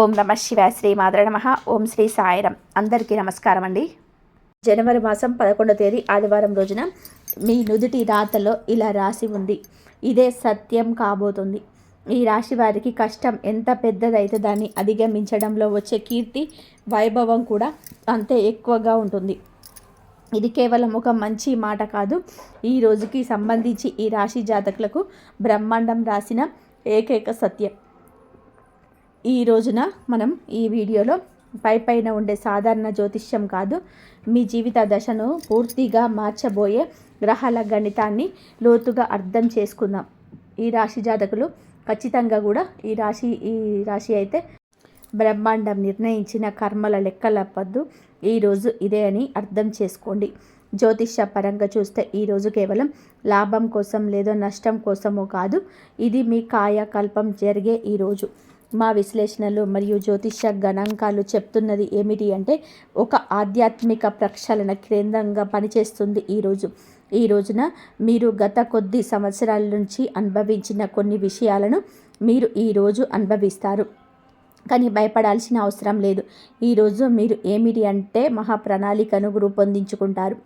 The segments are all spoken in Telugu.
ఓం నమ శివ శ్రీ మాధుర నమ. ఓం శ్రీ సాయిరం అందరికీ నమస్కారం అండి. జనవరి మాసం పదకొండవ తేదీ ఆదివారం రోజున మీ నుదుటి రాతలో ఇలా రాసి ఉంది. ఇదే సత్యం కాబోతుంది. ఈ రాశి వారికి కష్టం ఎంత పెద్దదైతే దాన్ని అధిగమించడంలో వచ్చే కీర్తి వైభవం కూడా అంతే ఎక్కువగా ఉంటుంది. ఇది కేవలం ఒక మంచి మాట కాదు. ఈ రోజుకి సంబంధించి ఈ రాశి జాతకులకు బ్రహ్మాండం రాసిన ఏకైక సత్యం. ఈ రోజున మనం ఈ వీడియోలో పై పైన ఉండే సాధారణ జ్యోతిష్యం కాదు మీ జీవిత దశను పూర్తిగా మార్చబోయే గ్రహాల గణితాన్ని లోతుగా అర్థం చేసుకుందాం. ఈ రాశి జాతకులు ఖచ్చితంగా కూడా ఈ రాశి ఈ రాశి అయితే బ్రహ్మాండం నిర్ణయించిన కర్మల లెక్కలపద్దు ఈరోజు ఇదే అని అర్థం చేసుకోండి. జ్యోతిష్య పరంగా చూస్తే ఈరోజు కేవలం లాభం కోసం లేదో నష్టం కోసమో కాదు ఇది మీ కాయకల్పం జరిగే ఈరోజు మా విశ్లేషణలు మరియు జ్యోతిష గణాంకాలు చెప్తున్నది ఏమిటి అంటే ఒక ఆధ్యాత్మిక ప్రక్షాళన కేంద్రంగా పనిచేస్తుంది ఈరోజు ఈ రోజున మీరు గత కొద్ది సంవత్సరాల నుంచి అనుభవించిన కొన్ని విషయాలను మీరు ఈరోజు అనుభవిస్తారు. కానీ భయపడాల్సిన అవసరం లేదు. ఈరోజు మీరు ఏమిటి అంటే మహా ప్రణాళికను రూపొందించుకుంటారు.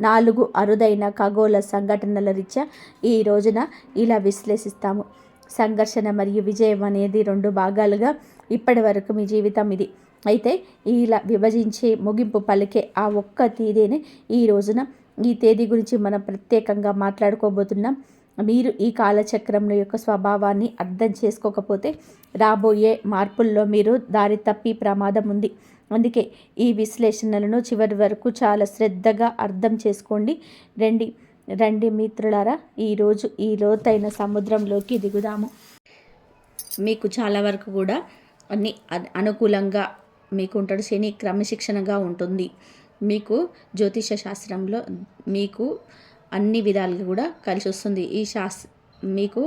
నాలుగు అరుదైన ఖగోళ సంఘటనల రీత్యా ఈ రోజున ఇలా విశ్లేషిస్తాము. సంఘర్షణ మరియు విజయం అనేది రెండు భాగాలుగా ఇప్పటి వరకు మీ జీవితం ఇది. అయితే ఇలా విభజించే ముగింపు పలికే ఆ ఒక్క తేదీనే ఈ రోజున ఈ తేదీ గురించి మనం ప్రత్యేకంగా మాట్లాడుకోబోతున్నాం. మీరు ఈ కాలచక్రంలో యొక్క స్వభావాన్ని అర్థం చేసుకోకపోతే రాబోయే మార్పుల్లో మీరు దారి తప్పి ప్రమాదం ఉంది. అందుకే ఈ విశ్లేషణలను చివరి వరకు చాలా శ్రద్ధగా అర్థం చేసుకోండి. రండి. రండి మిత్రులారా ఈరోజు ఈ లోతైన సముద్రంలోకి దిగుదాము. మీకు చాలా వరకు కూడా అన్ని అనుకూలంగా మీకు ఉంటాడు శని క్రమశిక్షణగా ఉంటుంది. మీకు జ్యోతిష శాస్త్రంలో మీకు అన్ని విధాలుగా కూడా కలిసి వస్తుంది ఈ శాస్ మీకు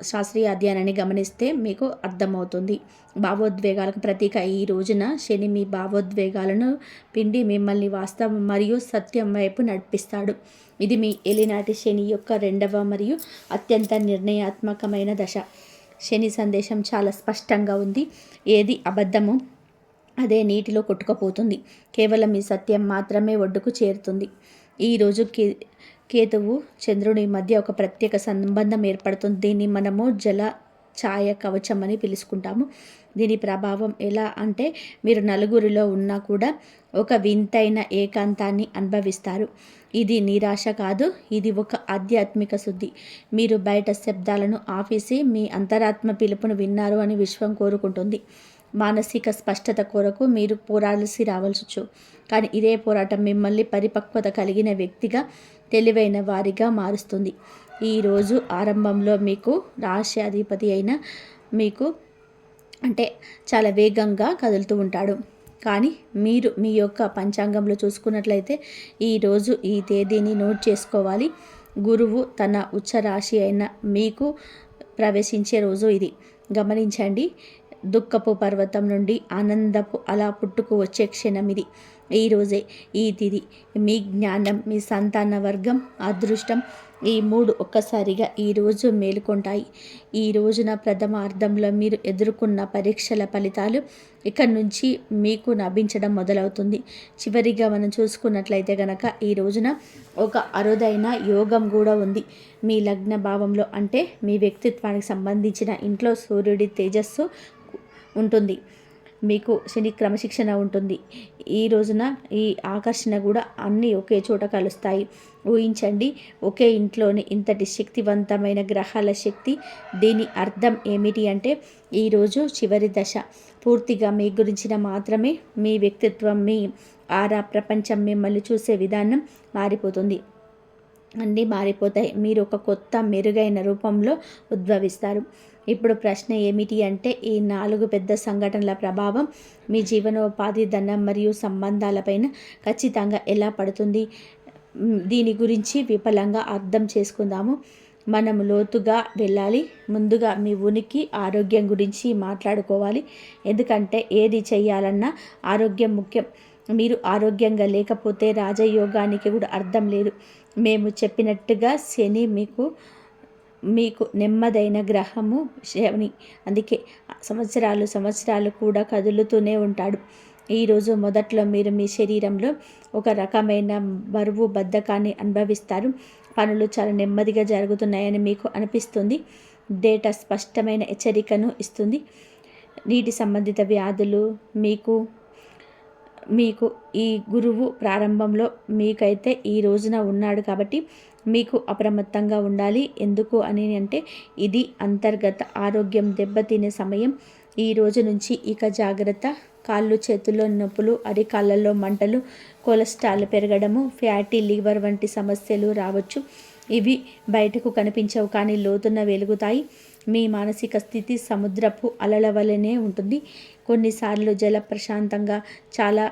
శాస్త్రీయ అధ్యయనాన్ని గమనిస్తే మీకు అర్థమవుతుంది. భావోద్వేగాలకు ప్రతీక ఈ రోజున శని మీ భావోద్వేగాలను పిండి మిమ్మల్ని వాస్తవం మరియు సత్యం వైపు నడిపిస్తాడు. ఇది మీ ఎలినాటి శని యొక్క రెండవ మరియు అత్యంత నిర్ణయాత్మకమైన దశ. శని సందేశం చాలా స్పష్టంగా ఉంది. ఏది అబద్ధము అదే నీటిలో కొట్టుకుపోతుంది. కేవలం ఈ సత్యం మాత్రమే ఒడ్డుకు చేరుతుంది. ఈరోజు కే కేతువు చంద్రుని మధ్య ఒక ప్రత్యేక సంబంధం ఏర్పడుతుంది. దీన్ని మనము జల ఛాయ కవచం అని పిలుచుకుంటాము. దీని ప్రభావం ఎలా అంటే మీరు నలుగురిలో ఉన్నా కూడా ఒక వింతైన ఏకాంతాన్ని అనుభవిస్తారు. ఇది నిరాశ కాదు ఇది ఒక ఆధ్యాత్మిక శుద్ధి. మీరు బయట శబ్దాలను ఆఫీసి మీ అంతరాత్మ పిలుపును విన్నారు అని విశ్వం కోరుకుంటుంది. మానసిక స్పష్టత కొరకు మీరు పోరాడాల్సి రావాల్సొచ్చు. కానీ ఇదే పోరాటం మిమ్మల్ని పరిపక్వత కలిగిన వ్యక్తిగా తెలివైన వారిగా మారుస్తుంది. ఈరోజు ఆరంభంలో మీకు రాశ్యాధిపతి అయిన మీకు అంటే చాలా వేగంగా కదులుతూ ఉంటాడు. కానీ మీరు మీ యొక్క పంచాంగంలో చూసుకున్నట్లయితే ఈరోజు ఈ తేదీని నోట్ చేసుకోవాలి. గురువు తన ఉచ్చ రాశి అయిన మీకు ప్రవేశించే రోజు ఇది. గమనించండి దుఃఖపు పర్వతం నుండి ఆనందపు అలా పుట్టుకు వచ్చే క్షణం ఇది. ఈరోజే ఈ తిది మీ జ్ఞానం మీ సంతాన వర్గం అదృష్టం ఈ మూడు ఒక్కసారిగా ఈరోజు మేలుకొంటాయి. ఈ రోజున ప్రథమ అర్థంలో మీరు ఎదుర్కొన్న పరీక్షల ఫలితాలు ఇక్కడ నుంచి మీకు నభించడం మొదలవుతుంది. చివరిగా మనం చూసుకున్నట్లయితే కనుక ఈ రోజున ఒక అరుదైన యోగం కూడా ఉంది. మీ లగ్న భావంలో అంటే మీ వ్యక్తిత్వానికి సంబంధించిన ఇంట్లో సూర్యుడి తేజస్సు ఉంటుంది. మీకు శని క్రమశిక్షణ ఉంటుంది. ఈ రోజున ఈ ఆకర్షణ కూడా అన్నీ ఒకే చోట కలుస్తాయి. ఊహించండి ఒకే ఇంట్లోని ఇంతటి శక్తివంతమైన గ్రహాల శక్తి దీని అర్థం ఏమిటి అంటే ఈరోజు చివరి దశ. పూర్తిగా మీ గురించిన మాత్రమే మీ వ్యక్తిత్వం మీ ఆరా ప్రపంచం మిమ్మల్ని చూసే విధానం మారిపోతుంది. అన్నీ మారిపోతాయి. మీరు ఒక కొత్త మెరుగైన రూపంలో ఉద్భవిస్తారు. ఇప్పుడు ప్రశ్న ఏమిటి అంటే ఈ నాలుగు పెద్ద సంఘటనల ప్రభావం మీ జీవనోపాధి ధనం మరియు సంబంధాలపైన ఖచ్చితంగా ఎలా పడుతుంది? దీని గురించి విఫలంగా అర్థం చేసుకుందాము. మనం లోతుగా వెళ్ళాలి ముందుగా మీ ఉనికి ఆరోగ్యం గురించి మాట్లాడుకోవాలి. ఎందుకంటే ఏది చేయాలన్నా ఆరోగ్యం ముఖ్యం. మీరు ఆరోగ్యంగా లేకపోతే రాజయోగానికి కూడా అర్థం లేదు. మేము చెప్పినట్టుగా శని మీకు మీకు నెమ్మదైన గ్రహము శని. అందుకే సంవత్సరాలు సంవత్సరాలు కూడా కదులుతూనే ఉంటాడు. ఈరోజు మొదట్లో మీరు మీ శరీరంలో ఒక రకమైన బరువు బద్ధకాన్ని అనుభవిస్తారు. పనులు చాలా నెమ్మదిగా జరుగుతున్నాయని మీకు అనిపిస్తుంది. డేటా స్పష్టమైన హెచ్చరికను ఇస్తుంది. నీటి సంబంధిత వ్యాధులు మీకు మీకు ఈ గురువు ప్రారంభంలో మీకైతే ఈ రోజున ఉన్నాడు కాబట్టి మీకు అప్రమత్తంగా ఉండాలి. ఎందుకు అని అంటే ఇది అంతర్గత ఆరోగ్యం దెబ్బతినే సమయం. ఈ రోజు నుంచి ఇక జాగ్రత్త. కాళ్ళు చేతుల్లో నొప్పులు అరికాళ్ళల్లో మంటలు కొలెస్ట్రాల్ పెరగడము ఫ్యాటీ లివర్ వంటి సమస్యలు రావచ్చు. ఇవి బయటకు కనిపించవు కానీ లోతున్న వెలుగుతాయి. మీ మానసిక స్థితి సముద్రపు అలల వలనే ఉంటుంది. కొన్నిసార్లు జల ప్రశాంతంగా చాలా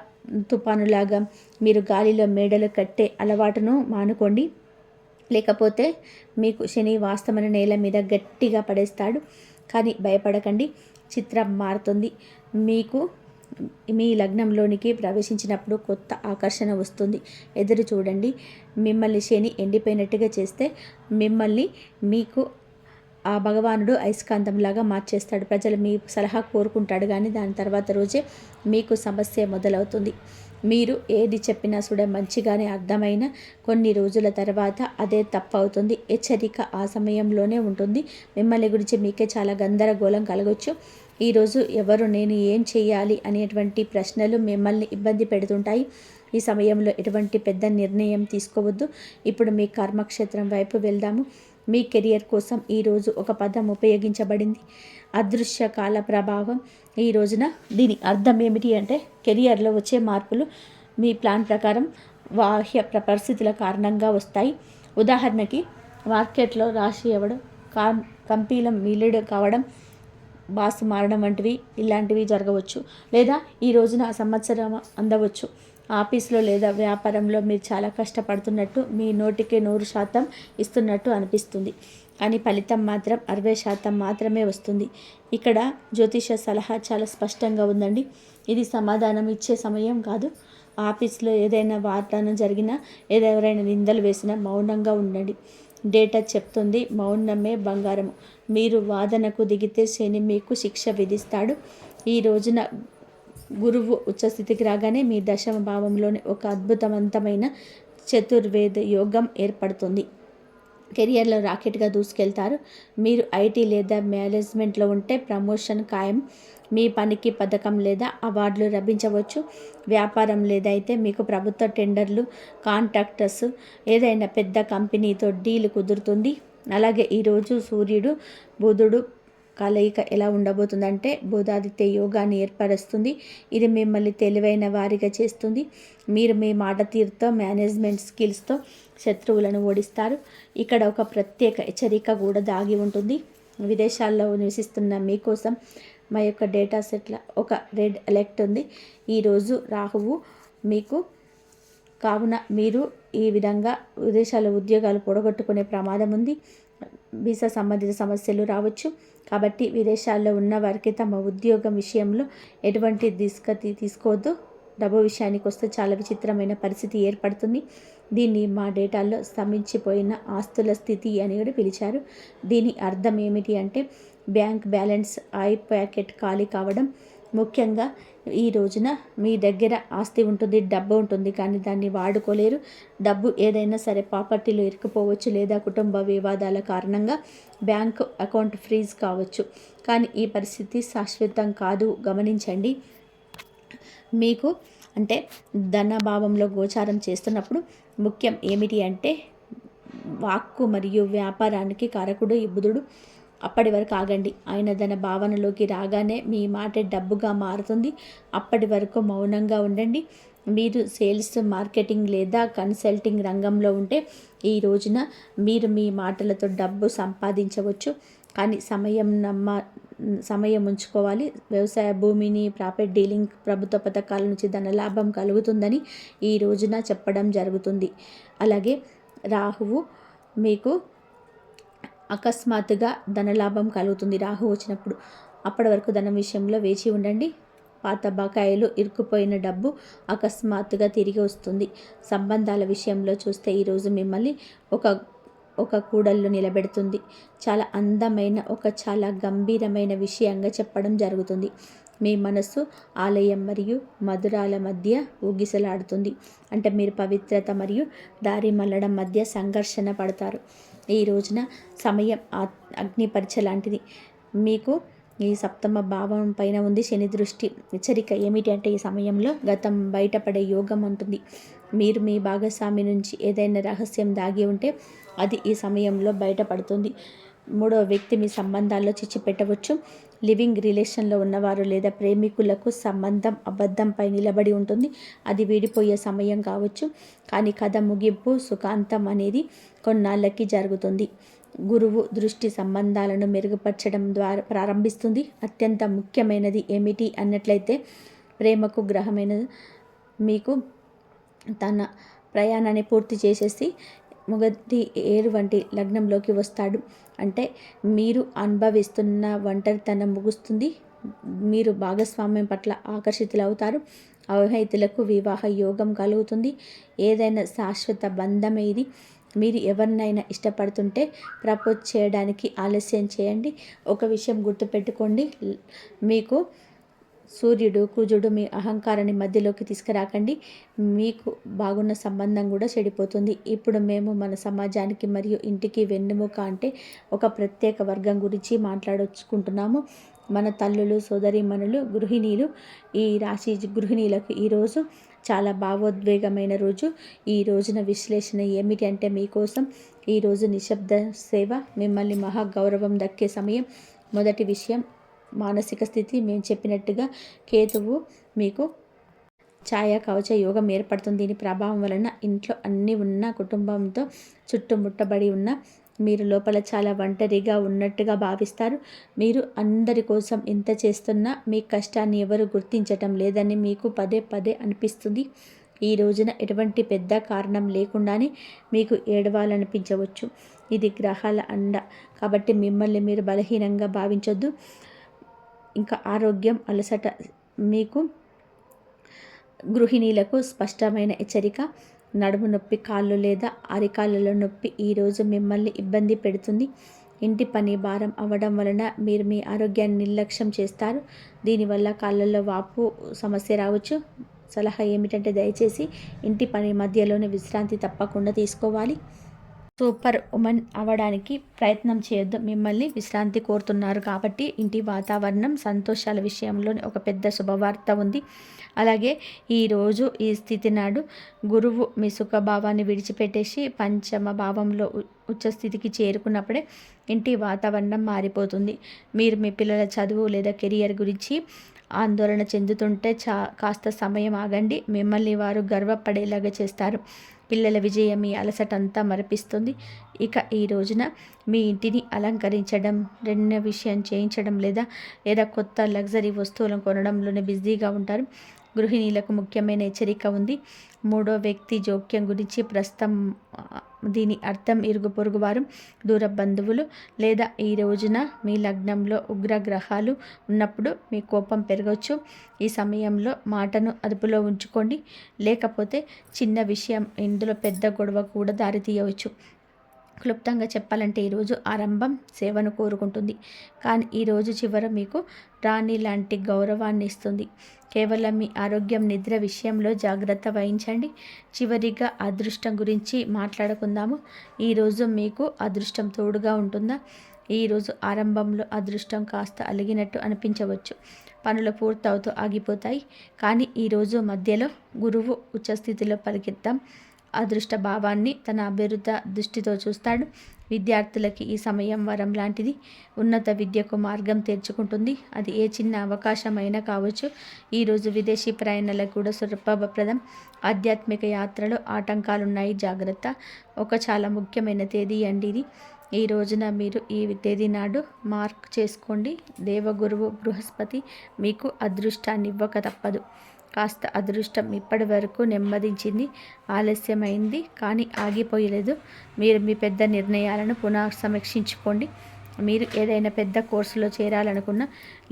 తుఫానులాగా మీరు గాలిలో మేడలు కట్టే అలవాటును మానుకోండి. లేకపోతే మీకు శని వాస్తవమైన నేల మీద గట్టిగా పడేస్తాడు. కానీ భయపడకండి చిత్రం మారుతుంది. మీకు మీ లగ్నంలోనికి ప్రవేశించినప్పుడు కొత్త ఆకర్షణ వస్తుంది. ఎదురు చూడండి మిమ్మల్ని శని ఎండిపోయినట్టుగా చేస్తే మిమ్మల్ని మీకు ఆ భగవానుడు అయస్కాంతంలాగా మార్చేస్తాడు. ప్రజలు మీ సలహా కోరుకుంటాడు కానీ దాని తర్వాత రోజే మీకు సమస్య మొదలవుతుంది. మీరు ఏది చెప్పినా కూడా మంచిగానే అర్థమైన కొన్ని రోజుల తర్వాత అదే తప్పు అవుతుంది హెచ్చరిక ఆ సమయంలోనే ఉంటుంది. మిమ్మల్ని గురించి మీకే చాలా గందరగోళం కలగొచ్చు. ఈరోజు ఎవరు నేను ఏం చేయాలి అనేటువంటి ప్రశ్నలు మిమ్మల్ని ఇబ్బంది పెడుతుంటాయి. ఈ సమయంలో ఎటువంటి పెద్ద నిర్ణయం తీసుకోవద్దు. ఇప్పుడు మీ కర్మక్షేత్రం వైపు వెళ్దాము. మీ కెరియర్ కోసం ఈరోజు ఒక పదం ఉపయోగించబడింది. అదృశ్య కాల ప్రభావం. ఈ రోజున దీని అర్థం ఏమిటి అంటే కెరియర్లో వచ్చే మార్పులు మీ ప్లాన్ ప్రకారం బాహ్య పరిస్థితుల కారణంగా వస్తాయి. ఉదాహరణకి మార్కెట్లో రాశి అవ్వడం కా కంపీలం మీలుడు కావడం బాస్ మారడం వంటివి ఇలాంటివి జరగవచ్చు. లేదా ఈ రోజున సంవత్సరం అందవచ్చు. ఆఫీస్లో లేదా వ్యాపారంలో మీరు చాలా కష్టపడుతున్నట్టు మీ నోటికి నూరు శాతం ఇస్తున్నట్టు అనిపిస్తుంది. కానీ ఫలితం మాత్రం అరవై శాతం మాత్రమే వస్తుంది. ఇక్కడ జ్యోతిష సలహా చాలా స్పష్టంగా ఉందండి. ఇది సమాధానం ఇచ్చే సమయం కాదు. ఆఫీస్లో ఏదైనా వార్తను జరిగినా ఏదెవరైనా నిందలు వేసినా మౌనంగా ఉండండి. డేటా చెప్తుంది. మౌనమే బంగారము. మీరు వాదనకు దిగితే శని మీకు శిక్ష విధిస్తాడు. ఈ రోజున గురువు ఉచ్చస్థితికి రాగానే మీ దశమ భావంలోని ఒక అద్భుతవంతమైన చతుర్వేద యోగం ఏర్పడుతుంది. కెరియర్లో రాకెట్గా దూసుకెళ్తారు. మీరు ఐటీ లేదా మేనేజ్మెంట్లో ఉంటే ప్రమోషన్ ఖాయం. మీ పనికి పథకం లేదా అవార్డులు లభించవచ్చు. వ్యాపారం లేదైతే మీకు ప్రభుత్వ టెండర్లు కాంట్రాక్టర్స్ ఏదైనా పెద్ద కంపెనీతో డీల్ కుదురుతుంది. అలాగే ఈరోజు సూర్యుడు బుధుడు కలయిక ఎలా ఉండబోతుందంటే బోధాదిత్య యోగాన్ని ఏర్పరుస్తుంది. ఇది మిమ్మల్ని తెలివైన వారిగా చేస్తుంది. మీరు మీ మాట తీరుతో మేనేజ్మెంట్ స్కిల్స్తో శత్రువులను ఓడిస్తారు. ఇక్కడ ఒక ప్రత్యేక హెచ్చరిక కూడా దాగి ఉంటుంది. విదేశాల్లో నివసిస్తున్న మీకోసం మా యొక్క డేటా సెట్ల ఒక రెడ్ అలెక్ట్ ఉంది. ఈరోజు రాహువు మీకు కావున మీరు ఈ విధంగా విదేశాల ఉద్యోగాలు పొడగొట్టుకునే ప్రమాదం ఉంది. వీసా సంబంధిత సమస్యలు రావచ్చు. కాబట్టి విదేశాల్లో ఉన్న వారికి తమ ఉద్యోగం విషయంలో ఎటువంటి దిస్కతి తీసుకోవద్దు. డబ్బు విషయానికి వస్తే చాలా విచిత్రమైన పరిస్థితి ఏర్పడుతుంది. దీన్ని మా డేటాల్లో స్తంభించిపోయిన ఆస్తుల స్థితి అని కూడా పిలిచారు. దీని అర్థం ఏమిటి అంటే బ్యాంక్ బ్యాలెన్స్ ఐ ప్యాకెట్ ఖాళీ కావడం ముఖ్యంగా ఈ రోజున మీ దగ్గర ఆస్తి ఉంటుంది డబ్బు ఉంటుంది కానీ దాన్ని వాడుకోలేరు. డబ్బు ఏదైనా సరే ప్రాపర్టీలో ఇరుక్కుపోవచ్చు లేదా కుటుంబ వివాదాల కారణంగా బ్యాంక్ అకౌంట్ ఫ్రీజ్ కావచ్చు. కానీ ఈ పరిస్థితి శాశ్వతం కాదు. గమనించండి. మీకు అంటే ధనభావంలో గోచారం చేస్తున్నప్పుడు ముఖ్యం ఏమిటి అంటే వాక్కు మరియు వ్యాపారానికి కారకుడు ఈ బుధుడు. అప్పటి వరకు ఆగండి. ఆయన తన భావనలోకి రాగానే మీ మాట డబ్బుగా మారుతుంది. అప్పటి వరకు మౌనంగా ఉండండి. మీరు సేల్స్ మార్కెటింగ్ లేదా కన్సల్టింగ్ రంగంలో ఉంటే ఈ రోజున మీరు మీ మాటలతో డబ్బు సంపాదించవచ్చు. కానీ సమయం నమ్మ సమయం ఉంచుకోవాలి. వ్యవసాయ భూమిని ప్రాఫిట్ డీలింగ్ ప్రభుత్వ పథకాల నుంచి ధనలాభం కలుగుతుందని ఈ రోజున చెప్పడం జరుగుతుంది. అలాగే రాహువు మీకు అకస్మాత్తుగా ధనలాభం కలుగుతుంది. రాహు వచ్చినప్పుడు అప్పటి వరకు ధనం విషయంలో వేచి ఉండండి. పాత బకాయిలు ఇరుక్కుపోయిన డబ్బు అకస్మాత్తుగా తిరిగి వస్తుంది. సంబంధాల విషయంలో చూస్తే ఈరోజు మిమ్మల్ని ఒక ఒక కూడల్లో నిలబెడుతుంది. చాలా అందమైన ఒక చాలా గంభీరమైన విషయంగా చెప్పడం జరుగుతుంది. మీ మనస్సు ఆలయం మరియు మధురాల మధ్య ఊగిసలాడుతుంది. అంటే మీరు పవిత్రత మరియు దారి మళ్ళడం మధ్య సంఘర్షణ పడతారు. ఈ రోజున సమయం అగ్ని లాంటిది. మీకు ఈ సప్తమ భావం పైన ఉంది శని దృష్టి. హెచ్చరిక ఏమిటి అంటే ఈ సమయంలో గతం బయటపడే యోగం ఉంటుంది మీరు మీ భాగస్వామి నుంచి ఏదైనా రహస్యం దాగి ఉంటే అది ఈ సమయంలో బయటపడుతుంది. మూడవ వ్యక్తి మీ సంబంధాల్లో చిచ్చి పెట్టవచ్చు. లివింగ్ రిలేషన్లో ఉన్నవారు లేదా ప్రేమికులకు సంబంధం అబద్ధంపై నిలబడి ఉంటుంది. అది వీడిపోయే సమయం కావచ్చు. కానీ కథ ముగింపు సుఖాంతం అనేది కొన్నాళ్ళకి జరుగుతుంది. గురువు దృష్టి సంబంధాలను మెరుగుపరచడం ద్వారా ప్రారంభిస్తుంది. అత్యంత ముఖ్యమైనది ఏమిటి అన్నట్లయితే ప్రేమకు గ్రహమైన మీకు తన ప్రయాణాన్ని పూర్తి చేసేసి మొదటి ఏరు వంటి లగ్నంలోకి వస్తాడు. అంటే మీరు అనుభవిస్తున్న ఒంటరితనం ముగుస్తుంది. మీరు భాగస్వామ్యం పట్ల ఆకర్షితులవుతారు. అవివాహితులకు వివాహ యోగం కలుగుతుంది. ఏదైనా శాశ్వత బంధం ఇది. మీరు ఎవరినైనా ఇష్టపడుతుంటే ప్రపోజ్ చేయడానికి ఆలస్యం చేయండి. ఒక విషయం గుర్తుపెట్టుకోండి. మీకు సూర్యుడు కుజుడు మీ అహంకారాన్ని మధ్యలోకి తీసుకురాకండి. మీకు బాగున్న సంబంధం కూడా చెడిపోతుంది. ఇప్పుడు మేము మన సమాజానికి మరియు ఇంటికి వెన్నుముక అంటే ఒక ప్రత్యేక వర్గం గురించి మాట్లాడుకుంటున్నాము మన తల్లులు సోదరిమణులు గృహిణీలు ఈ రాశి గృహిణీలకు ఈరోజు చాలా భావోద్వేగమైన రోజు. ఈ రోజున విశ్లేషణ ఏమిటి అంటే మీకోసం ఈరోజు నిశ్శబ్ద సేవ మిమ్మల్ని మహా గౌరవం దక్కే సమయం. మొదటి విషయం మానసిక స్థితి మేము చెప్పినట్టుగా కేతువు మీకు ఛాయా కవచ యోగం ఏర్పడుతుంది. దీని ప్రభావం వలన ఇంట్లో అన్నీ ఉన్న కుటుంబంతో చుట్టుముట్టబడి ఉన్న మీరు లోపల చాలా ఒంటరిగా ఉన్నట్టుగా భావిస్తారు. మీరు అందరి కోసం ఇంత చేస్తున్నా మీ కష్టాన్ని ఎవరు గుర్తించటం లేదని మీకు పదే పదే అనిపిస్తుంది. ఈ రోజున ఎటువంటి పెద్ద కారణం లేకుండానే మీకు ఏడవాలనిపించవచ్చు. ఇది గ్రహాల అండ. కాబట్టి మిమ్మల్ని మీరు బలహీనంగా భావించొద్దు. ఇంకా ఆరోగ్యం అలసట మీకు గృహిణీలకు స్పష్టమైన హెచ్చరిక. నడుము నొప్పి కాళ్ళు లేదా అరికాళ్ళలో నొప్పి ఈరోజు మిమ్మల్ని ఇబ్బంది పెడుతుంది. ఇంటి పని భారం అవ్వడం వలన మీరు మీ ఆరోగ్యాన్ని నిర్లక్ష్యం చేస్తారు. దీనివల్ల కాళ్ళల్లో వాపు సమస్య రావచ్చు. సలహా ఏమిటంటే దయచేసి ఇంటి పని మధ్యలోనే విశ్రాంతి తప్పకుండా తీసుకోవాలి. సూపర్ ఉమెన్ అవ్వడానికి ప్రయత్నం చేయొద్దు. మిమ్మల్ని విశ్రాంతి కోరుతున్నారు కాబట్టి ఇంటి వాతావరణం సంతోషాల విషయంలో ఒక పెద్ద శుభవార్త ఉంది. అలాగే ఈరోజు ఈ స్థితి నాడు గురువు మీ సుఖభావాన్ని విడిచిపెట్టేసి పంచమ భావంలో ఉచ్చస్థితికి చేరుకున్నప్పుడే ఇంటి వాతావరణం మారిపోతుంది. మీరు మీ పిల్లల చదువు లేదా కెరియర్ గురించి ఆందోళన చెందుతుంటే చా కాస్త సమయం ఆగండి. మిమ్మల్ని వారు గర్వపడేలాగా చేస్తారు. పిల్లల విజయం మీ అలసటంతా మరపిస్తుంది. ఇక ఈ రోజున మీ ఇంటిని అలంకరించడం రెండో విషయం చేయించడం లేదా లేదా కొత్త లగ్జరీ వస్తువులను కొనడంలోనే బిజీగా ఉంటారు. గృహిణీలకు ముఖ్యమైన హెచ్చరిక ఉంది. మూడో వ్యక్తి జోక్యం గురించి ప్రస్తుతం దీని అర్థం ఇరుగు పొరుగు వారు దూర బంధువులు లేదా ఈ రోజున మీ లగ్నంలో ఉగ్రగ్రహాలు ఉన్నప్పుడు మీ కోపం పెరగవచ్చు ఈ సమయంలో మాటను అదుపులో ఉంచుకోండి. లేకపోతే చిన్న విషయం ఇందులో పెద్ద గొడవ కూడా దారితీయవచ్చు క్లుప్తంగా చెప్పాలంటే ఈరోజు ఆరంభం సేవను కోరుకుంటుంది. కానీ ఈరోజు చివర మీకు రాణి లాంటి గౌరవాన్ని ఇస్తుంది. కేవలం మీ ఆరోగ్యం నిద్ర విషయంలో జాగ్రత్త వహించండి. చివరిగా అదృష్టం గురించి మాట్లాడుకుందాము. ఈరోజు మీకు అదృష్టం తోడుగా ఉంటుందా? ఈరోజు ఆరంభంలో అదృష్టం కాస్త అలిగినట్టు అనిపించవచ్చు. పనులు పూర్తవుతూ ఆగిపోతాయి. కానీ ఈరోజు మధ్యలో గురువు ఉచ్చస్థితిలో పరిగెత్తాం. అదృష్ట భావాన్ని తన అభివృద్ధ దృష్టితో చూస్తాడు. విద్యార్థులకి ఈ సమయం వరం లాంటిది. ఉన్నత విద్యకు మార్గం తెరుచుకుంటుంది. అది ఏ చిన్న అవకాశమైనా కావచ్చు. ఈరోజు విదేశీ ప్రయాణాలకు కూడా సులభప్రదం ఆధ్యాత్మిక యాత్రలో ఆటంకాలున్నాయి. జాగ్రత్త. ఒక చాలా ముఖ్యమైన తేదీ అండి ఇది. ఈ రోజున మీరు ఈ తేదీ నాడు మార్క్ చేసుకోండి. దేవగురువు బృహస్పతి మీకు అదృష్టాన్ని ఇవ్వక తప్పదు. కాస్త అదృష్టం ఇప్పటి వరకు నెమ్మదించింది ఆలస్యమైంది కానీ ఆగిపోయలేదు. మీరు మీ పెద్ద నిర్ణయాలను పునఃసమీక్షించుకోండి. మీరు ఏదైనా పెద్ద కోర్సులో చేరాలనుకున్న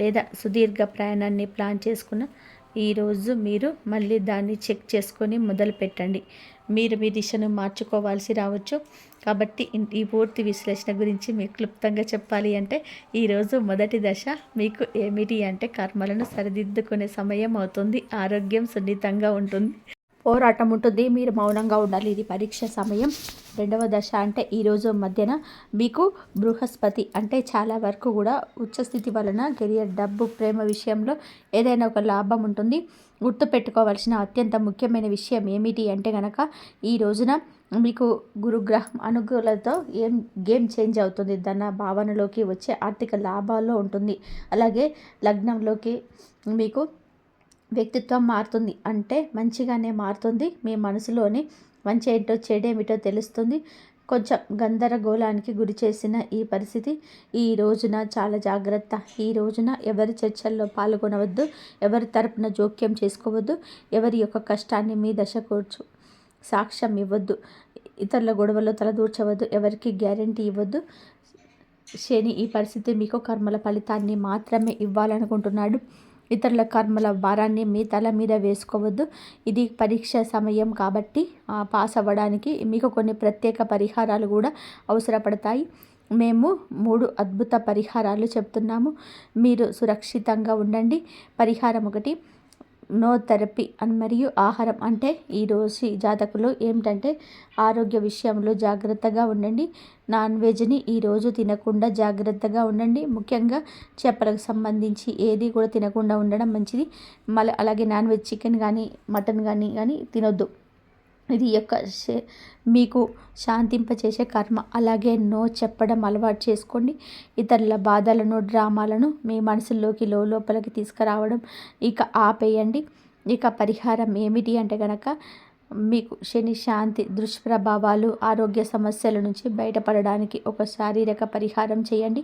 లేదా సుదీర్ఘ ప్రయాణాన్ని ప్లాన్ చేసుకున్న ఈరోజు మీరు మళ్ళీ దాన్ని చెక్ చేసుకొని మొదలు పెట్టండి మీరు మీ దిశను మార్చుకోవాల్సి రావచ్చు. కాబట్టి ఈ పూర్తి విశ్లేషణ గురించి మీకు క్లుప్తంగా చెప్పాలి అంటే ఈరోజు మొదటి దశ మీకు ఏమిటి అంటే కర్మలను సరిదిద్దుకునే సమయం అవుతుంది ఆరోగ్యం సున్నితంగా ఉంటుంది. పోరాటం ఉంటుంది మీరు మౌనంగా ఉండాలి ఇది పరీక్ష సమయం. రెండవ దశ అంటే ఈరోజు మధ్యన మీకు బృహస్పతి అంటే చాలా వరకు కూడా ఉచ్చస్థితి వలన కెరియర్ డబ్బు ప్రేమ విషయంలో ఏదైనా ఒక లాభం ఉంటుంది. గుర్తుపెట్టుకోవాల్సిన అత్యంత ముఖ్యమైన విషయం ఏమిటి అంటే కనుక ఈ రోజున మీకు గురుగ్రహం అనుకూలతో ఏం గేమ్ చేంజ్ అవుతుంది. ధన భావనలోకి వచ్చే ఆర్థిక లాభాల్లో ఉంటుంది. అలాగే లగ్నంలోకి మీకు వ్యక్తిత్వం మారుతుంది. అంటే మంచిగానే మారుతుంది. మీ మనసులోని మంచి ఏంటో చెడేమిటో తెలుస్తుంది. కొంచెం గందరగోళానికి గురి చేసిన ఈ పరిస్థితి ఈ రోజున చాలా జాగ్రత్త. ఈ రోజున ఎవరి చర్చల్లో పాల్గొనవద్దు. ఎవరి తరపున జోక్యం చేసుకోవద్దు. ఎవరి యొక్క కష్టాన్ని మీ దశ కూర్చు సాక్ష్యం ఇవ్వద్దు. ఇతరుల గొడవల్లో తలదూర్చవద్దు. ఎవరికి గ్యారంటీ ఇవ్వద్దు. శని ఈ పరిస్థితి మీకు కర్మల ఫలితాన్ని మాత్రమే ఇవ్వాలనుకుంటున్నాడు. ఇతరుల కర్మల భారాన్ని మీ తల మీద వేసుకోవద్దు. ఇది పరీక్ష సమయం కాబట్టి పాస్ అవ్వడానికి మీకు కొన్ని ప్రత్యేక పరిహారాలు కూడా అవసరపడతాయి. మేము మూడు అద్భుత పరిహారాలు చెప్తున్నాము. మీరు సురక్షితంగా ఉండండి. పరిహారం ఒకటి నో థెరపీ అని మరియు ఆహారం. అంటే ఈ రోజు జాతకులు ఏమిటంటే ఆరోగ్య విషయంలో జాగ్రత్తగా ఉండండి. నాన్ వెజ్ని ఈరోజు తినకుండా జాగ్రత్తగా ఉండండి. ముఖ్యంగా చేపలకు సంబంధించి ఏది కూడా తినకుండా ఉండడం మంచిది. మళ్ళీ అలాగే నాన్ వెజ్ చికెన్ కానీ మటన్ కానీ కానీ తినొద్దు. ఇది యొక్క మీకు శాంతింపచేసే కర్మ. అలాగే నో చెప్పడం అలవాటు చేసుకోండి. ఇతరుల బాధలను డ్రామాలను మీ మనసులోకి లోపలికి తీసుకురావడం ఇక ఆపేయండి. ఇక పరిహారం ఏమిటి అంటే కనుక మీకు శని శాంతి దుష్ప్రభావాలు ఆరోగ్య సమస్యల నుంచి బయటపడడానికి ఒక శారీరక పరిహారం చేయండి.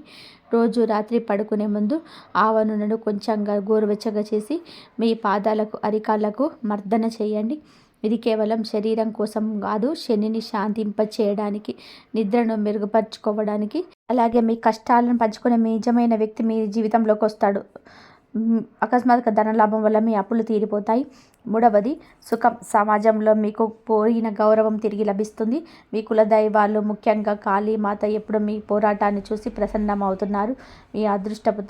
రోజు రాత్రి పడుకునే ముందు ఆవ నూనెను కొంచెంగా గోరువెచ్చగా చేసి మీ పాదాలకు అరికాళ్ళకు మర్దన చేయండి. ఇది కేవలం శరీరం కోసం కాదు శనిని శాంతింప చేయడానికి నిద్రను మెరుగుపరుచుకోవడానికి అలాగే మీ కష్టాలను పంచుకునే మీ నిజమైన వ్యక్తి మీ జీవితంలోకి వస్తాడు. అకస్మాత్తుగా ధనలాభం వల్ల మీ అప్పులు తీరిపోతాయి. మూడవది సుఖం. సమాజంలో మీకు పోయిన గౌరవం తిరిగి లభిస్తుంది. మీ కుల దైవాలు ముఖ్యంగా కాళీమాత ఎప్పుడు మీ పోరాటాన్ని చూసి ప్రసన్నమవుతున్నారు. మీ అదృష్టపు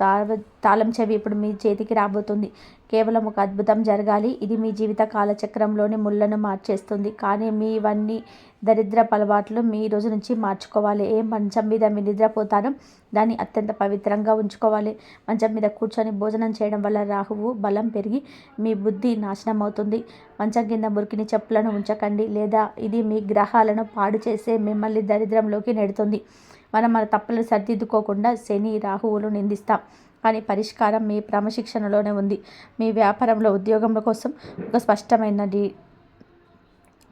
తాళం చెవి ఇప్పుడు మీ చేతికి రాబోతుంది. కేవలం ఒక అద్భుతం జరగాలి. ఇది మీ జీవిత కాలచక్రంలోని ముళ్ళను మార్చేస్తుంది. కానీ మీ ఇవన్నీ దరిద్రపు అలవాట్లు మీ రోజు నుంచి మార్చుకోవాలి. ఏ మంచం మీద మీ నిద్రపోతారో దాన్ని అత్యంత పవిత్రంగా ఉంచుకోవాలి. మంచం మీద కూర్చొని భోజనం చేయడం వల్ల రాహువు బలం పెరిగి మీ బుద్ధి నాశనం అవుతుంది మంచం కింద మురికిని చెప్పులను ఉంచకండి లేదా ఇది మీ గ్రహాలను పాడు చేసే మిమ్మల్ని దరిద్రంలోకి నెడుతుంది. మనం మన తప్పులు సరిదిద్దుకోకుండా శని రాహువులు నిందిస్తాం. కానీ పరిష్కారం మీ క్రమశిక్షణలోనే ఉంది. మీ వ్యాపారంలో ఉద్యోగం కోసం ఒక స్పష్టమైన డి-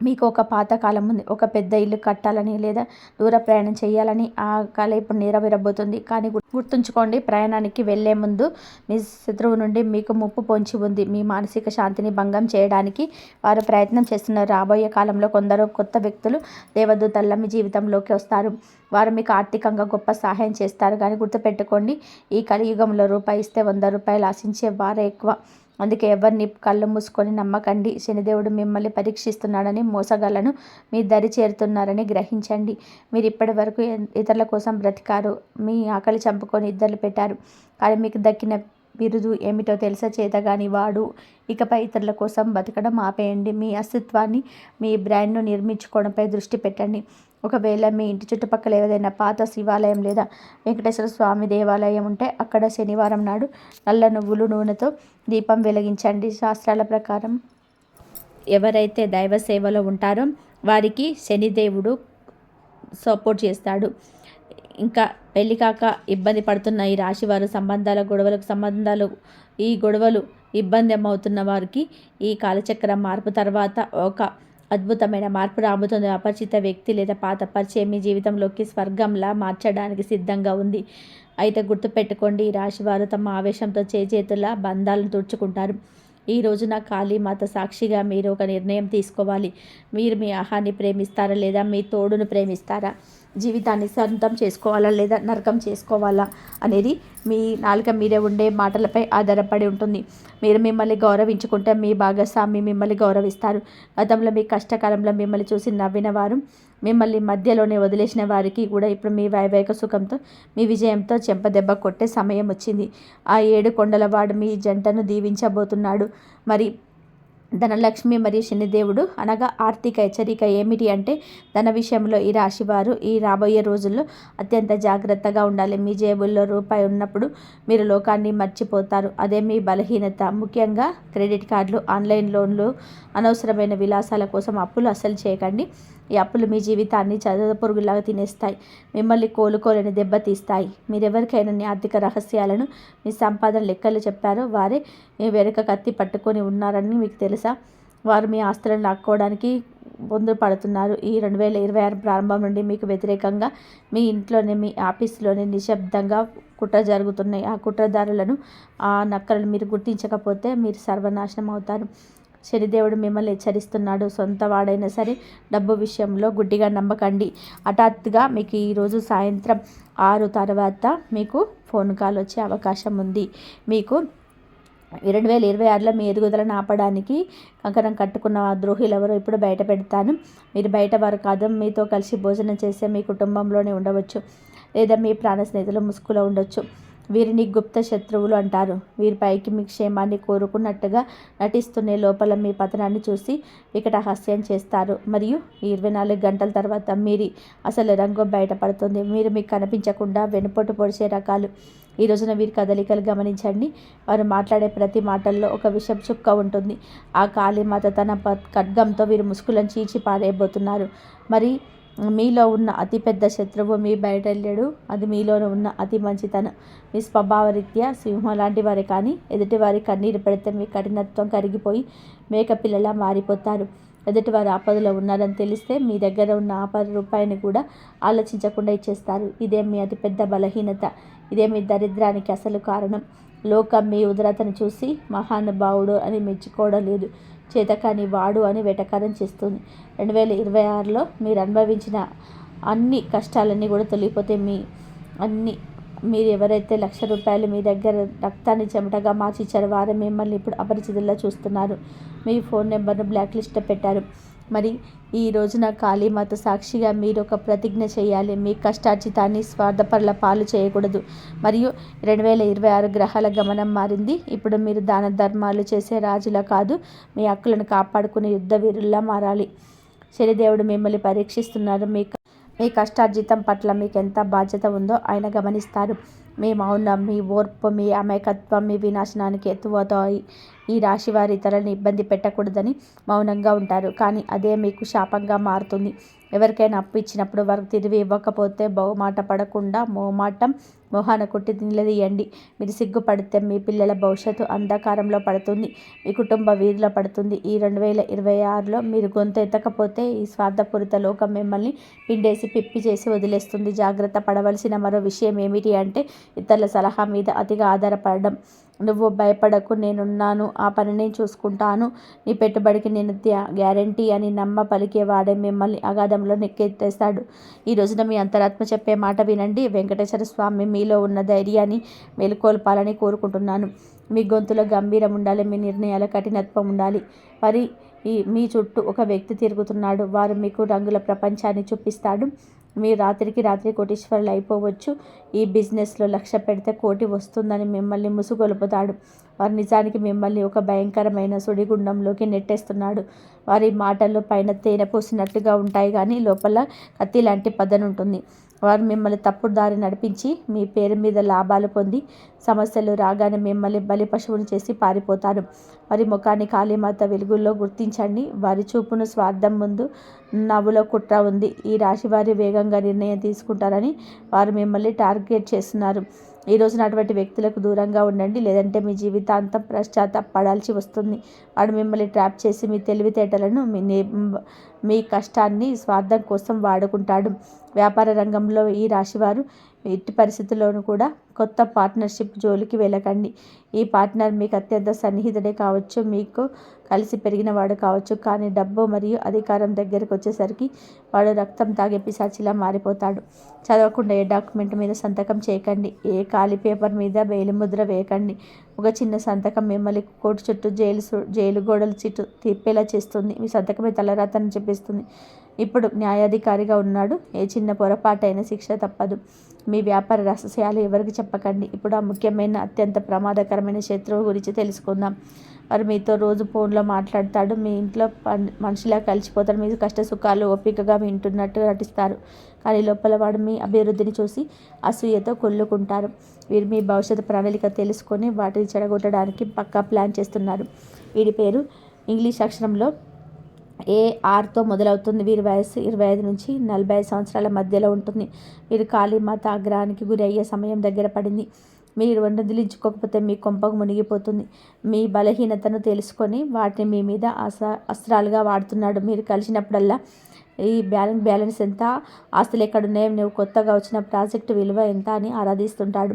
మీకు ఒక పాతకాలం ఉంది. ఒక పెద్ద ఇల్లు కట్టాలని లేదా దూర ప్రయాణం చేయాలని ఆ కళ ఇప్పుడు నెరవేరబోతుంది. కానీ గుర్- గుర్తుంచుకోండి ప్రయాణానికి వెళ్ళే ముందు మీ శత్రువు నుండి మీకు ముప్పు పొంచి ఉంది. మీ మానసిక శాంతిని భంగం చేయడానికి వారు ప్రయత్నం చేస్తున్నారు. రాబోయే కాలంలో కొందరు కొత్త వ్యక్తులు దేవదూతల్ల మీ జీవితంలోకి వస్తారు. వారు మీకు ఆర్థికంగా గొప్ప సహాయం చేస్తారు. కానీ గుర్తుపెట్టుకోండి ఈ కలియుగంలో రూపాయి ఇస్తే వంద రూపాయలు ఆశించే వారే ఎక్కువ. అందుకే ఎవరిని కళ్ళు మూసుకొని నమ్మకండి. శనిదేవుడు మిమ్మల్ని పరీక్షిస్తున్నాడని మోసగలను మీ దరి చేరుతున్నారని గ్రహించండి. మీరు ఇప్పటి వరకు ఇతరుల కోసం బ్రతికారు. మీ ఆకలి చంపుకొని ఇద్దరు పెట్టారు. కానీ మీకు దక్కిన బిరుదు ఏమిటో తెలుసా? చేతగాని వాడు ఇకపై ఇతరుల కోసం బతకడం ఆపేయండి. మీ అస్తిత్వాన్ని మీ బ్రాండ్ను నిర్మించుకోవడంపై దృష్టి పెట్టండి. ఒకవేళ మీ ఇంటి చుట్టుపక్కల ఏదైనా పాత శివాలయం లేదా వెంకటేశ్వర స్వామి దేవాలయం ఉంటే అక్కడ శనివారం నాడు నల్ల నువ్వులు నూనెతో దీపం వెలిగించండి. శాస్త్రాల ప్రకారం ఎవరైతే దైవ సేవలో ఉంటారో వారికి శనిదేవుడు సపోర్ట్ చేస్తాడు. ఇంకా పెళ్ళి కాక ఇబ్బంది పడుతున్న ఈ రాశి వారు సంబంధాల గొడవలకు సంబంధాలు ఈ గొడవలు ఇబ్బంది అవుతున్న వారికి ఈ కాలచక్రం మార్పు తర్వాత ఒక అద్భుతమైన మార్పు రాబోతుంది. అపరిచిత వ్యక్తి లేదా పాత పరిచయం మీ జీవితంలోకి స్వర్గంలా మార్చడానికి సిద్ధంగా ఉంది. అయితే గుర్తుపెట్టుకోండి ఈ రాశి వారు తమ ఆవేశంతో చేజేతుల బంధాలను తుడుచుకుంటారు. ఈ రోజున కాళీమాత సాక్షిగా మీరు ఒక నిర్ణయం తీసుకోవాలి. మీరు మీ ఆహాన్ని ప్రేమిస్తారా లేదా మీ తోడును ప్రేమిస్తారా? జీవితాన్ని సొంతం చేసుకోవాలా లేదా నరకం చేసుకోవాలా అనేది మీ నాలుక మీరే ఉండే మాటలపై ఆధారపడి ఉంటుంది. మీరు మిమ్మల్ని గౌరవించుకుంటే మీ భాగస్వామి మిమ్మల్ని గౌరవిస్తారు. గతంలో మీ కష్టకాలంలో మిమ్మల్ని చూసి నవ్విన వారు మిమ్మల్ని మధ్యలోనే వదిలేసిన వారికి కూడా ఇప్పుడు మీ వైవాహిక సుఖంతో మీ విజయంతో చెంపదెబ్బ కొట్టే సమయం వచ్చింది. ఆ ఏడు కొండలవాడు మీ జంటను దీవించబోతున్నాడు. మరి ధనలక్ష్మి మరియు శనిదేవుడు అనగా ఆర్థిక హెచ్చరిక ఏమిటి అంటే ధన విషయంలో ఈ రాశివారు ఈ రాబోయే రోజుల్లో అత్యంత జాగ్రత్తగా ఉండాలి. మీ జేబుల్లో రూపాయి ఉన్నప్పుడు మీరు లోకాన్ని మర్చిపోతారు. అదే మీ బలహీనత. ముఖ్యంగా క్రెడిట్ కార్డులు ఆన్లైన్ లోన్లు అనవసరమైన విలాసాల కోసం అప్పులు అసలు చేయకండి. ఈ అప్పులు మీ జీవితాన్ని చదువు పురుగులాగా తినేస్తాయి. మిమ్మల్ని కోలుకోలేని దెబ్బతీస్తాయి మీరెవరికైనా మీ ఆర్థిక రహస్యాలను మీ సంపాదన లెక్కలు చెప్పారో వారే మీ వెనుక కత్తి పట్టుకొని ఉన్నారని మీకు తెలుసా? వారు మీ ఆస్తులను లాక్కోవడానికి ముందు పడుతున్నారు ఈ రెండు వేల ఇరవై ఆరు ప్రారంభం నుండి మీకు వ్యతిరేకంగా మీ ఇంట్లోనే మీ ఆఫీస్లోనే నిశ్శబ్దంగా కుట్ర జరుగుతున్నాయి. ఆ కుట్రదారులను ఆ నక్కలను మీరు గుర్తించకపోతే మీరు సర్వనాశనం అవుతారు. శనిదేవుడు మిమ్మల్ని హెచ్చరిస్తున్నాడు. సొంత వాడైనా సరే డబ్బు విషయంలో గుడ్డిగా నమ్మకండి. హఠాత్తుగా మీకు ఈరోజు సాయంత్రం ఆరు తర్వాత మీకు ఫోన్ కాల్ వచ్చే అవకాశం ఉంది. మీకు రెండు వేల ఇరవై ఆరులో మీ ఎదుగుదలను ఆపడానికి కంకణం కట్టుకున్న ద్రోహులు ఎవరో ఇప్పుడు బయట పెడతాను. మీరు బయట వారు కాదు మీతో కలిసి భోజనం చేసే మీ కుటుంబంలోనే ఉండవచ్చు. లేదా మీ ప్రాణ స్నేహితులు ముసుగులో ఉండొచ్చు. వీరిని గుప్త శత్రువులు అంటారు. వీరిపైకి మీ క్షేమాన్ని కోరుకున్నట్టుగా నటిస్తునే లోపల మీ పతనాన్ని చూసి వికట చేస్తారు. మరియు ఇరవై నాలుగు గంటల తర్వాత మీరి అసలు రంగు బయటపడుతుంది. మీరు మీకు కనిపించకుండా వెనుపొట్టు పొడిచే రకాలు. ఈ రోజున వీరి కదలికలు గమనించండి. వారు మాట్లాడే ప్రతి మాటల్లో ఒక విషం చుక్క ఉంటుంది. ఆ కాళీమాత తన ఖడ్గంతో వీరు ముసుగులను చీచి పారేయబోతున్నారు. మరి మీలో ఉన్న అతిపెద్ద శత్రువు మీ బయట వెళ్ళాడు అది మీలోనే ఉన్న అతి మంచితనం. మీ స్వభావరీత్యా సింహం లాంటి వారే కానీ ఎదుటివారి కన్నీరు పెడితే మీ కఠినత్వం కరిగిపోయి మేకపిల్లలా మారిపోతారు. ఎదుటివారు ఆపదలో ఉన్నారని తెలిస్తే మీ దగ్గర ఉన్న ఆపద రూపాయిని కూడా ఆలోచించకుండా ఇచ్చేస్తారు. ఇదే మీ అతిపెద్ద బలహీనత. ఇదే మీ దరిద్రానికి అసలు కారణం. లోకం మీ ఉదరతను చూసి మహానుభావుడు అని మెచ్చుకోవడం లేదు. చేతకాని వాడు అని వెటకారం చేస్తుంది. రెండు వేల ఇరవై ఆరులో మీరు అనుభవించిన అన్ని కష్టాలన్నీ కూడా తొలగిపోతే మీ అన్ని మీరు ఎవరైతే లక్ష రూపాయలు మీ దగ్గర రక్తాన్ని చెమటగా మార్చిచ్చారో వారే మిమ్మల్ని ఇప్పుడు అపరిచితుల్లో చూస్తున్నారు. మీ ఫోన్ నెంబర్ను బ్లాక్ లిస్ట్ పెట్టారు. మరి ఈ రోజున కాళీమాత సాక్షిగా మీరు ఒక ప్రతిజ్ఞ చేయాలి. మీ కష్టార్జితాన్ని స్వార్థపరుల పాలు చేయకూడదు. మరియు రెండు వేల ఇరవై ఆరు గ్రహాల గమనం మారింది. ఇప్పుడు మీరు దాన ధర్మాలు చేసే రాజులా కాదు మీ హక్కులను కాపాడుకునే యుద్ధ వీరుల్లా మారాలి. శనిదేవుడు మిమ్మల్ని పరీక్షిస్తున్నారు. మీ మీ కష్టార్జితం పట్ల మీకు ఎంత బాధ్యత ఉందో ఆయన గమనిస్తారు. మీ మౌనం మీ ఓర్పు మీ అమాయకత్వం మీ వినాశనానికి ఎత్తువతాయి ఈ రాశి వారి ఇతరులను ఇబ్బంది పెట్టకూడదని మౌనంగా ఉంటారు. కానీ అదే మీకు శాపంగా మారుతుంది. ఎవరికైనా అప్పు ఇచ్చినప్పుడు వారు తిరిగి ఇవ్వకపోతే బహుమాట పడకుండా మోమాటం మొహాన కొట్టి నిలదీయండి. మీరు సిగ్గుపడితే మీ పిల్లల భవిష్యత్తు అంధకారంలో పడుతుంది. మీ కుటుంబ వీధిలో పడుతుంది. ఈ రెండు వేల ఇరవై ఆరులో మీరు గొంతు ఎత్తకపోతే ఈ స్వార్థపూరిత లోకం మిమ్మల్ని పిండేసి పిప్పి చేసి వదిలేస్తుంది. జాగ్రత్త పడవలసిన మరో విషయం ఏమిటి అంటే ఇతరుల సలహా మీద అతిగా ఆధారపడడం. నువ్వు భయపడకు నేనున్నాను ఆ పనిని చూసుకుంటాను. నీ పెట్టుబడికి నేను గ్యారంటీ అని నమ్మ పలికేవాడే మిమ్మల్ని అగాధంలో నెక్కెత్తేస్తాడు. ఈ రోజున మీ అంతరాత్మ చెప్పే మాట వినండి. వెంకటేశ్వర స్వామి మీలో ఉన్న ధైర్యాన్ని మేలుకొల్పాలని కోరుకుంటున్నాను. మీ గొంతులో గంభీరం ఉండాలి మీ నిర్ణయాల కఠినత్వం ఉండాలి. మరి ఈ మీ చుట్టూ ఒక వ్యక్తి తిరుగుతున్నాడు. వారు మీకు రంగుల ప్రపంచాన్ని చూపిస్తాడు. మీరు రాత్రికి రాత్రి కోటీశ్వరులు అయిపోవచ్చు. ఈ బిజినెస్లో లక్ష్య పెడితే కోటి వస్తుందని మిమ్మల్ని ముసుగొలుపుతాడు. వారు నిజానికి మిమ్మల్ని ఒక భయంకరమైన సుడిగుండంలోకి నెట్టేస్తున్నాడు. వారి మాటలు పైన తేనె పోసినట్టుగా ఉంటాయి కానీ లోపల కత్తి లాంటి పదనుంటుంది. వారు మిమ్మల్ని తప్పుడు దారి నడిపించి మీ పేరు మీద లాభాలు పొంది సమస్యలు రాగానే మిమ్మల్ని బలి పశువులు చేసి పారిపోతారు. వారి ముఖాన్ని కాళీమాత వెలుగుల్లో గుర్తించండి. వారి చూపును స్వార్థం ముందు నవ్వులో కుట్ర ఉంది. ఈ రాశి వారి వేగంగా నిర్ణయం తీసుకుంటారని వారు మిమ్మల్ని టార్గెట్ చేస్తున్నారు. ఈ రోజున అటువంటి వ్యక్తులకు దూరంగా ఉండండి. లేదంటే మీ జీవితాంతం పడాల్సి వస్తుంది. వాడు మిమ్మల్ని ట్రాప్ చేసి మీ తెలివితేటలను మీ మీ కష్టాన్ని స్వార్థం కోసం వాడుకుంటాడు. వ్యాపార రంగంలో ఈ రాశివారు ఎట్టి పరిస్థితుల్లోనూ కూడా కొత్త పార్ట్నర్షిప్ జోలికి వెళ్ళకండి. ఈ పార్ట్నర్ మీకు అత్యంత సన్నిహితుడే కావచ్చు మీకు కలిసి పెరిగిన వాడు కావచ్చు కానీ డబ్బు మరియు అధికారం దగ్గరకు వచ్చేసరికి వాడు రక్తం తాగే పిశాచిలా మారిపోతాడు. చదవకుండా ఏ డాక్యుమెంట్ మీద సంతకం చేయకండి ఏ ఖాళీ పేపర్ మీద వేలి ముద్ర వేయకండి. ఒక చిన్న సంతకం మిమ్మల్ని కోర్టు చుట్టూ జైలు జైలు గోడలు చుట్టూ తిప్పేలా చేస్తుంది. మీ సంతకమే తలరాతని చెప్పిస్తుంది. ఇప్పుడు న్యాయాధికారిగా ఉన్నాడు. ఏ చిన్న పొరపాటైన శిక్ష తప్పదు. మీ వ్యాపార రహస్యాలు ఎవరికి చెప్పకండి. ఇప్పుడు ఆ ముఖ్యమైన అత్యంత ప్రమాదకరమైన శత్రువు గురించి తెలుసుకుందాం. వారు మీతో రోజు ఫోన్లో మాట్లాడతాడు. మీ ఇంట్లో మనిషిలా కలిసిపోతాడు. మీ కష్ట సుఖాలు ఓపికగా వింటున్నట్టు నటిస్తారు. కానీ లోపల వాడు మీ అభివృద్ధిని చూసి అసూయతో కొల్లుకుంటారు. వీరు మీ భవిష్యత్ ప్రణాళిక తెలుసుకొని వాటిని చెడగొట్టడానికి పక్కా ప్లాన్ చేస్తున్నారు. వీడి పేరు ఇంగ్లీష్ అక్షరంలో ఏఆర్తో మొదలవుతుంది. వీరి వయసు ఇరవై ఐదు నుంచి నలభై ఐదు సంవత్సరాల మధ్యలో ఉంటుంది. వీరు కాళీమాత ఆగ్రహానికి గురి అయ్యే సమయం దగ్గర పడింది. మీరు వండదిలించుకోకపోతే మీ కొంపకు మునిగిపోతుంది. మీ బలహీనతను తెలుసుకొని వాటిని మీ మీద అస అస్త్రాలుగా వాడుతున్నాడు. మీరు కలిసినప్పుడల్లా ఈ బ్యాలెన్స్ బ్యాలెన్స్ ఎంత? ఆస్తులు ఎక్కడున్నాయో? నువ్వు కొత్తగా వచ్చిన ప్రాజెక్టు విలువ ఎంత? అని ఆరాధిస్తుంటాడు.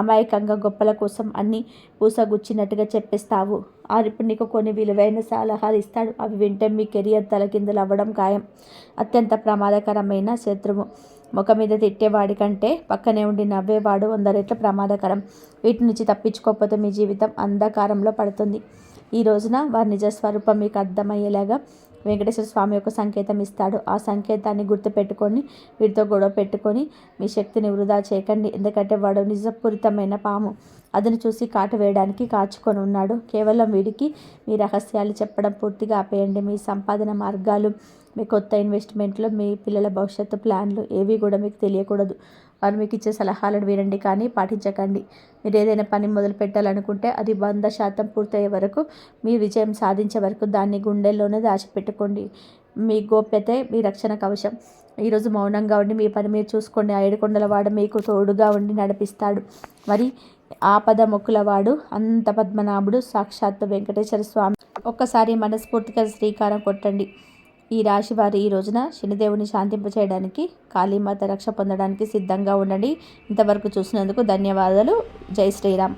అమాయకంగా గొప్పల కోసం అన్నీ పూసగుచ్చినట్టుగా చెప్పేస్తావు. ఆరిప్పుడు నీకు కొన్ని విలువైన సలహాలు ఇస్తాడు. అవి వింటే మీ కెరియర్ తలకిందులు అవ్వడం ఖాయం. అత్యంత ప్రమాదకరమైన శత్రువు. ముఖం మీద తిట్టేవాడి కంటే పక్కనే ఉండి నవ్వేవాడు వంద రెట్లు ప్రమాదకరం. వీటి నుంచి తప్పించుకోకపోతే మీ జీవితం అంధకారంలో పడుతుంది. ఈ రోజున వారి నిజ స్వరూపం మీకు అర్థమయ్యేలాగా వెంకటేశ్వర స్వామి ఒక సంకేతం ఇస్తాడు. ఆ సంకేతాన్ని గుర్తుపెట్టుకొని వీటితో గొడవ పెట్టుకొని మీ శక్తిని వృధా చేయకండి. ఎందుకంటే వాడు నిజపూరితమైన పాము. అతను చూసి కాటు వేయడానికి కాచుకొని ఉన్నాడు. కేవలం వీడికి మీ రహస్యాలు చెప్పడం పూర్తిగా ఆపేయండి. మీ సంపాదన మార్గాలు మీ కొత్త ఇన్వెస్ట్మెంట్లు మీ పిల్లల భవిష్యత్తు ప్లాన్లు ఏవి కూడా మీకు తెలియకూడదు. వారు మీకు ఇచ్చే సలహాలను వినండి కానీ పాటించకండి. మీరు ఏదైనా పని మొదలు పెట్టాలనుకుంటే అది వంద శాతం పూర్తయ్యే వరకు మీ విజయం సాధించే వరకు దాన్ని గుండెల్లోనే దాచిపెట్టుకోండి. మీ గోప్యతే మీ రక్షణ కవచం. ఈరోజు మౌనంగా ఉండి మీ పని మీరు చూసుకోండి. ఆ ఏడుకొండల వాడు మీకు తోడుగా ఉండి నడిపిస్తాడు. మరి ఆపద మొక్కులవాడు అంత పద్మనాభుడు సాక్షాత్తు వెంకటేశ్వర స్వామి. ఒక్కసారి మనస్ఫూర్తిగా శ్రీకారం కొట్టండి. ఈ రాశి వారు ఈ రోజున శనిదేవుని శాంతింపచేయడానికి కాళీమాత రక్ష పొందడానికి సిద్ధంగా ఉండండి. ఇంతవరకు చూసినందుకు ధన్యవాదాలు. జై శ్రీరామ్.